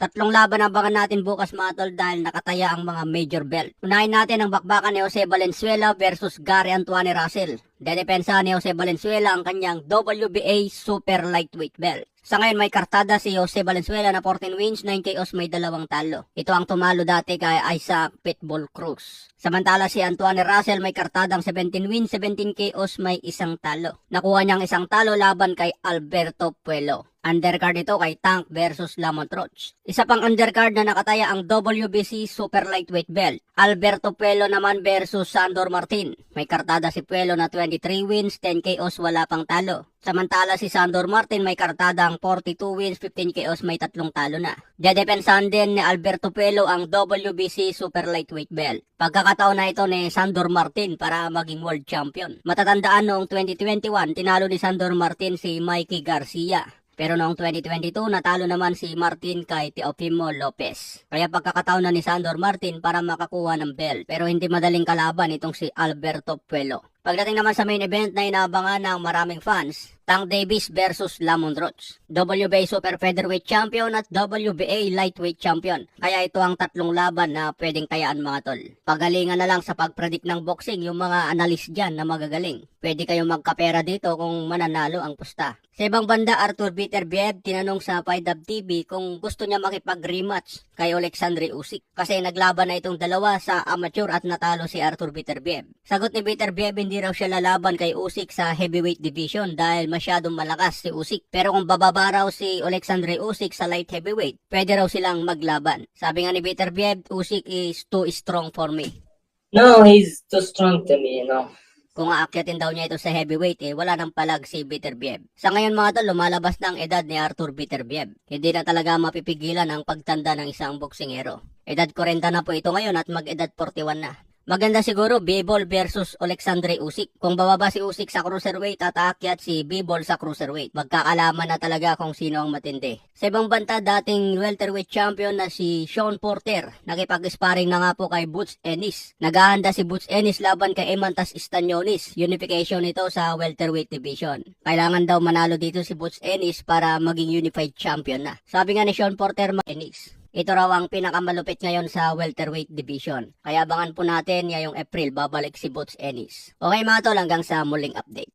Tatlong laban ang abangan natin bukas mga tol dahil nakataya ang mga major belt. Unahin natin ang bakbakan ni Jose Valenzuela versus Gary Antoine Russell. Dedepensa ni Jose Valenzuela ang kanyang WBA Super Lightweight belt. Sa ngayon may kartada si Jose Valenzuela na 14 wins, 9 KOs, may dalawang talo. Ito ang tumalo dati kay Isaac Pitbull Cruz. Samantala si Antoine Russell may kartadang 17 wins, 17 KOs, may isang talo. Nakuha niyang isang talo laban kay Alberto Puelo. Undercard ito kay Tank versus Lamont Roach. Isa pang undercard na nakataya ang WBC Super Lightweight Belt. Alberto Puelo naman versus Sandor Martin. May kartada si Puelo na 23 wins, 10 KOs, wala pang talo. Samantala si Sandor Martin may kartada ang 42 wins, 15 KOs, may tatlong talo na. Dedepensahan din ni Alberto Puelo ang WBC Super Lightweight Belt. Pagkakataon na ito ni Sandor Martin para maging world champion. Matatandaan noong 2021, tinalo ni Sandor Martin si Mikey Garcia. Pero noong 2022, natalo naman si Martin kay Teofimo Lopez. Kaya pagkakataon na ni Sandor Martin para makakuha ng belt. Pero hindi madaling kalaban itong si Alberto Puelo. Pagdating naman sa main event na inaabangan ng maraming fans, Tank Davis versus Lamont Roach. WBA Super Featherweight Champion at WBA Lightweight Champion. Kaya ito ang tatlong laban na pwedeng tayaan mga tol. Pagalingan na lang sa pagpredict ng boxing yung mga analyst dyan na magagaling. Pwede kayong magkapera dito kung mananalo ang pusta. Sa ibang banda, Arthur Bitterbev tinanong sa Paidab TV kung gusto niya makipag-rematch kay Alexandre Usyk. Kasi naglaban na itong dalawa sa amateur at natalo si Arthur Bitterbev. Sagot ni Bitterbev, hindi raw siya lalaban kay Usyk sa heavyweight division dahil masyadong malakas si Usyk. Pero kung bababa raw si Alexandre Usyk sa light heavyweight, pwede raw silang maglaban. Sabi nga ni Bitterbev, Usyk is too strong for me. No, he's too strong to me, you know. Kung aakyatin daw niya ito sa heavyweight, eh, wala nang palag si Bitterbev. Sa ngayon mga tol, lumalabas na ang edad ni Arthur Bitterbev. Hindi na talaga mapipigilan ang pagtanda ng isang boksingero. Edad 40 na po ito ngayon at mag-edad 41 na. Maganda siguro Bibol versus Alexandre Usyk. Kung bababa si Usyk sa cruiserweight at aakyat si Bibol sa cruiserweight, magkakalaman na talaga kung sino ang matindi. Sa ibang banta, dating welterweight champion na si Sean Porter. Nakipag-sparring na nga po kay Boots Ennis. Naghahanda si Boots Ennis laban kay Emantas Istanyonis. Unification ito sa welterweight division. Kailangan daw manalo dito si Boots Ennis para maging unified champion na. Sabi nga ni Sean Porter, Ennis. Ito raw ang pinakamalupit ngayon sa welterweight division. Kaya abangan po natin ngayong April babalik si Boots Ennis. Okay mga tol, hanggang sa muling update.